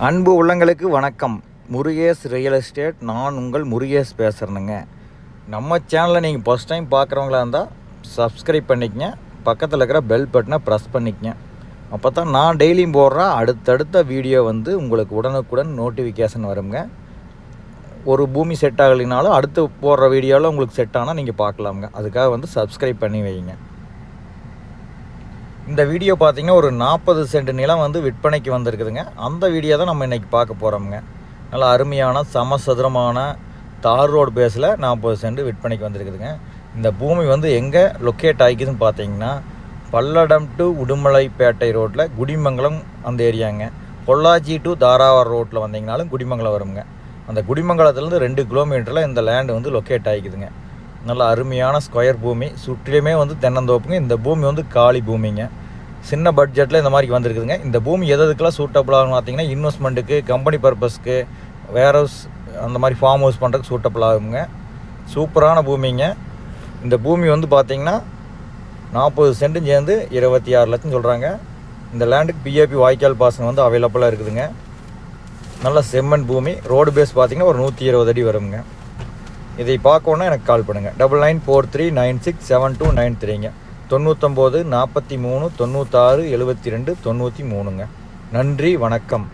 அன்பு உள்ளங்களுக்கு வணக்கம். முருகேஷ் ரியல் எஸ்டேட் நான் உங்கள் முருகேஷ் பேசுகிறேனுங்க நம்ம சேனலை நீங்கள் ஃபஸ்ட் டைம் பார்க்குறவங்களா இருந்தால் சப்ஸ்கிரைப் பண்ணிக்கங்க. பக்கத்தில் இருக்கிற பெல் பட்டனை ப்ரெஸ் பண்ணிக்கங்க. அப்போ தான் நான் டெய்லியும் போடுற அடுத்தடுத்த வீடியோ வந்து உங்களுக்கு உடனுக்குடன் நோட்டிஃபிகேஷன் வருங்க. ஒரு பூமி செட் ஆகலைனாலும் அடுத்து போடுற வீடியோவில் உங்களுக்கு செட் ஆனால் நீங்கள் பார்க்கலாமுங்க. அதுக்காக வந்து சப்ஸ்கிரைப் பண்ணி வைங்க. இந்த வீடியோ பார்த்தீங்கன்னா ஒரு நாற்பது சென்ட் நிலம் வந்து விற்பனைக்கு வந்திருக்குதுங்க. அந்த வீடியோ தான் நம்ம இன்றைக்கி பார்க்க போகிறோமுங்க நல்லா அருமையான சமசதுரமான தார் ரோடு பேஸில் நாற்பது சென்ட் விற்பனைக்கு வந்திருக்குதுங்க. இந்த பூமி வந்து எங்கே லொக்கேட் ஆகிக்குதுன்னு பார்த்தீங்கன்னா பல்லடம் டு உடுமலைப்பேட்டை ரோட்டில் குடிமங்கலம் அந்த ஏரியாங்க பொள்ளாச்சி டு தாராவார் ரோட்டில் வந்தீங்கனாலும் குடிமங்கலம் வருங்க அந்த குடிமங்கலத்துலேருந்து ரெண்டு கிலோமீட்டரில் இந்த லேண்டு வந்து லொக்கேட் ஆகிக்குதுங்க. நல்ல அருமையான ஸ்கொயர் பூமி. சுற்றிலுமே வந்து தென்னந்தோப்புங்க. இந்த பூமி வந்து காலி பூமிங்க. சின்ன பட்ஜெட்டில் இந்த மாதிரி வந்திருக்குதுங்க. இந்த பூமி எது எதுக்கெல்லாம் சூட்டபிளாகும் பார்த்தீங்கன்னா இன்வெஸ்ட்மெண்ட்டுக்கு கம்பெனி பர்பஸ்க்கு வேர் ஹவுஸ் அந்த மாதிரி ஃபார்ம் ஹவுஸ் பண்ணுறதுக்கு சூட்டபிள் ஆகுங்க. சூப்பரான பூமிங்க. இந்த பூமி வந்து பார்த்தீங்கன்னா நாற்பது சென்ட்டும் சேர்ந்து இருபத்தி ஆறு லட்சம் சொல்கிறாங்க இந்த லேண்டுக்கு பிஏபி வாய்க்கால் பாசனம் வந்து அவைலபிளாக இருக்குதுங்க. நல்ல செம்மண் பூமி. ரோடு பேஸ் பார்த்திங்கன்னா ஒரு நூற்றி இருபது அடி வருங்க இதை பார்க்கணுன்னா எனக்கு கால் பண்ணுங்கள் double nine four three nine six seven two nine த்ரீங்க தொண்ணூத்தொம்போது நாற்பத்தி மூணு தொண்ணூத்தாறு எழுபத்தி ரெண்டு தொண்ணூற்றி மூணுங்க. நன்றி வணக்கம்.